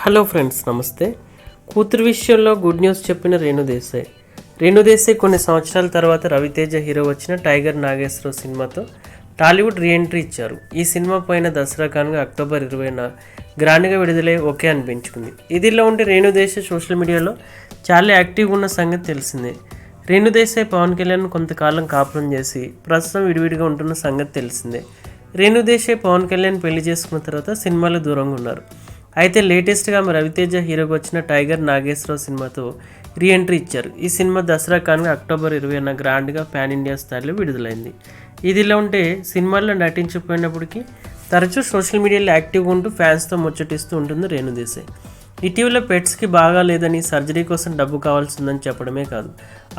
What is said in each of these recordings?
Hello friends నమస్తే. కూతురు విషయంలో గుడ్ న్యూస్ చెప్పిన రేణుదేశాయ్ రేణుదేశాయ్ కొన్ని సంవత్సరాల తర్వాత రవితేజ హీరో వచ్చిన టైగర్ నాగేశ్వరరావు సినిమాతో టాలీవుడ్ రీఎంట్రీ ఇచ్చారు. ఈ సినిమా పైన దసరా కానుగా అక్టోబర్ ఇరవైన గ్రాండ్గా విడుదలై ఓకే అనిపించుకుంది. ఇదిలో ఉంటే రేణుదేశాయ్ సోషల్ మీడియాలో చాలా యాక్టివ్గా ఉన్న సంగతి తెలిసిందే. రేణుదేశాయ్ పవన్ కళ్యాణ్ కొంతకాలం కాపురం చేసి ప్రస్తుతం విడివిడిగా ఉంటున్న సంగతి తెలిసిందే. రేణుదేశాయ్ పవన్ కళ్యాణ్ పెళ్ళి చేసుకున్న తర్వాత సినిమాలు దూరంగా ఉన్నారు. అయితే లేటెస్ట్గా ఆమె రవితేజ హీరోగా వచ్చిన టైగర్ నాగేశ్వరరావు సినిమాతో రీ ఎంట్రీ ఇచ్చారు. ఈ సినిమా దసరా కానుక అక్టోబర్ ఇరవై ఇరవైన గ్రాండ్గా పాన్ ఇండియా స్థాయిలో విడుదలైంది. ఇదిలా ఉంటే సినిమాల్లో నటించకపోయినప్పటికీ తరచూ సోషల్ మీడియాలో యాక్టివ్గా ఉంటూ ఫ్యాన్స్తో ముచ్చటిస్తూ ఉంటుంది రేణుదేశాయ్ ఇటీవల పెట్స్కి బాగా లేదని సర్జరీ కోసం డబ్బు కావాల్సిందని చెప్పడమే కాదు.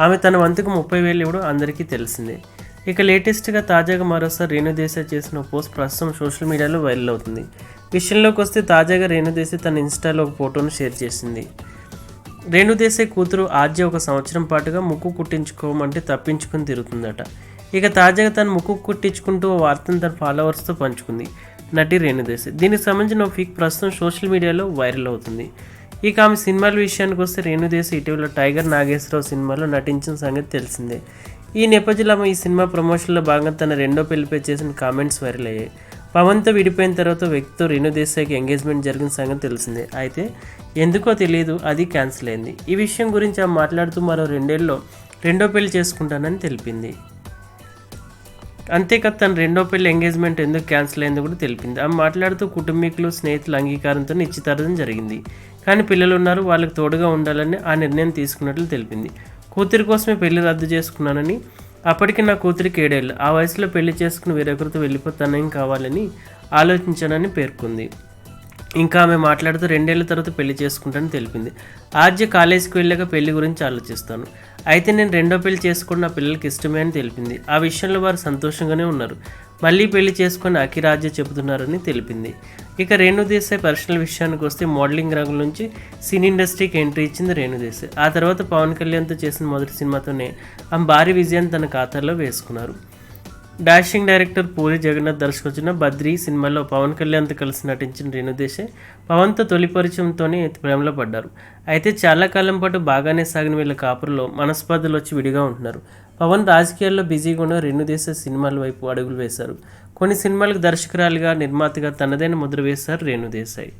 ఆమె తన వంతుకు ముప్పై వేలు ఇవ్వడం అందరికీ తెలిసిందే. ఇక లేటెస్ట్గా తాజాగా మరోసారి రేణుదేశాయ్ చేసిన పోస్ట్ ప్రస్తుతం సోషల్ మీడియాలో వైరల్ అవుతుంది. విషయంలోకి వస్తే తాజాగా రేణు తన ఇన్స్టాలో ఒక ఫోటోను షేర్ చేసింది. రేణు కూతురు ఆద్య ఒక సంవత్సరం పాటుగా ముక్కు కుట్టించుకోమంటే తప్పించుకుని తిరుగుతుందట. ఇక తాజాగా తన ముక్కు కుట్టించుకుంటూ ఓ వార్తను తన ఫాలోవర్స్తో పంచుకుంది నటి రేణు దీనికి సంబంధించిన ఒక ఫిక్ ప్రస్తుతం సోషల్ మీడియాలో వైరల్ అవుతుంది. ఇక ఆమె సినిమాల విషయానికి వస్తే రేణు ఇటీవల టైగర్ నాగేశ్వరరావు సినిమాలో నటించిన సంగతి తెలిసిందే. ఈ నేపథ్యంలో ఆమె ఈ సినిమా ప్రమోషన్లో భాగంగా తన రెండో పెళ్ళిపై చేసిన కామెంట్స్ వైరల్ అయ్యాయి. పవన్తో విడిపోయిన తర్వాత వ్యక్తితో రేణు దేశాయికి ఎంగేజ్మెంట్ జరిగిన సంగతి తెలిసిందే. అయితే ఎందుకో తెలియదు అది క్యాన్సిల్ అయింది. ఈ విషయం గురించి ఆమె మాట్లాడుతూ మరో రెండేళ్ళలో రెండో పెళ్ళి చేసుకుంటానని తెలిపింది. అంతేకాదు తన రెండో పెళ్ళి ఎంగేజ్మెంట్ ఎందుకు క్యాన్సిల్ అయిందో కూడా తెలిపింది. ఆమె మాట్లాడుతూ కుటుంబీకులు స్నేహితుల అంగీకారంతో నిశ్చితార్థం జరిగింది. కానీ పిల్లలు ఉన్నారు వాళ్ళకి తోడుగా ఉండాలని ఆ నిర్ణయం తీసుకున్నట్లు తెలిపింది. కూతురి కోసమే పెళ్ళి రద్దు చేసుకున్నానని అప్పటికి నా కూతురికి ఏడేళ్ళు. ఆ వయసులో పెళ్ళి చేసుకుని వేరొకరితో వెళ్ళిపోతానేం కావాలని ఆలోచించానని పేర్కొంది. ఇంకా ఆమె మాట్లాడుతూ రెండేళ్ళ తర్వాత పెళ్ళి చేసుకుంటానని తెలిపింది. ఆద్య కాలేజీకి వెళ్ళాక పెళ్ళి గురించి ఆలోచిస్తాను. అయితే నేను రెండో పెళ్ళి చేసుకుని నా పిల్లలకి ఇష్టమే అని తెలిపింది. ఆ విషయంలో వారు సంతోషంగానే ఉన్నారు. మళ్ళీ పెళ్ళి చేసుకుని అఖిరాజ్య చెబుతున్నారని తెలిపింది. ఇక రేణుదేశాయ్ పర్సనల్ విషయానికి వస్తే మోడలింగ్ రంగం నుంచి సినీ ఇండస్ట్రీకి ఎంట్రీ ఇచ్చింది రేణుదేశాయ్ ఆ తర్వాత పవన్ కళ్యాణ్తో చేసిన మొదటి సినిమాతోనే ఆమె భారీ విజయాన్ని తన ఖాతాలో వేసుకున్నారు. డాషింగ్ డైరెక్టర్ పూరి జగన్నాథ్ దర్శకొచ్చిన బద్రీ సినిమాలో పవన్ కళ్యాణ్తో కలిసి నటించిన రేణుదేశే పవన్తో తొలి పరిచయంతోనే ప్రేమలో పడ్డారు. అయితే చాలా కాలం పాటు బాగానే సాగిన వీళ్ళ కాపురలో మనస్పర్ధలు వచ్చి విడిగా ఉంటున్నారు. పవన్ రాజకీయాల్లో బిజీగా ఉన్న రేణుదేశ సినిమాల వైపు అడుగులు వేశారు. కొన్ని సినిమాలకు దర్శకురాలుగా నిర్మాతగా తనదైన ముద్ర వేశారు రేణుదేశాయ్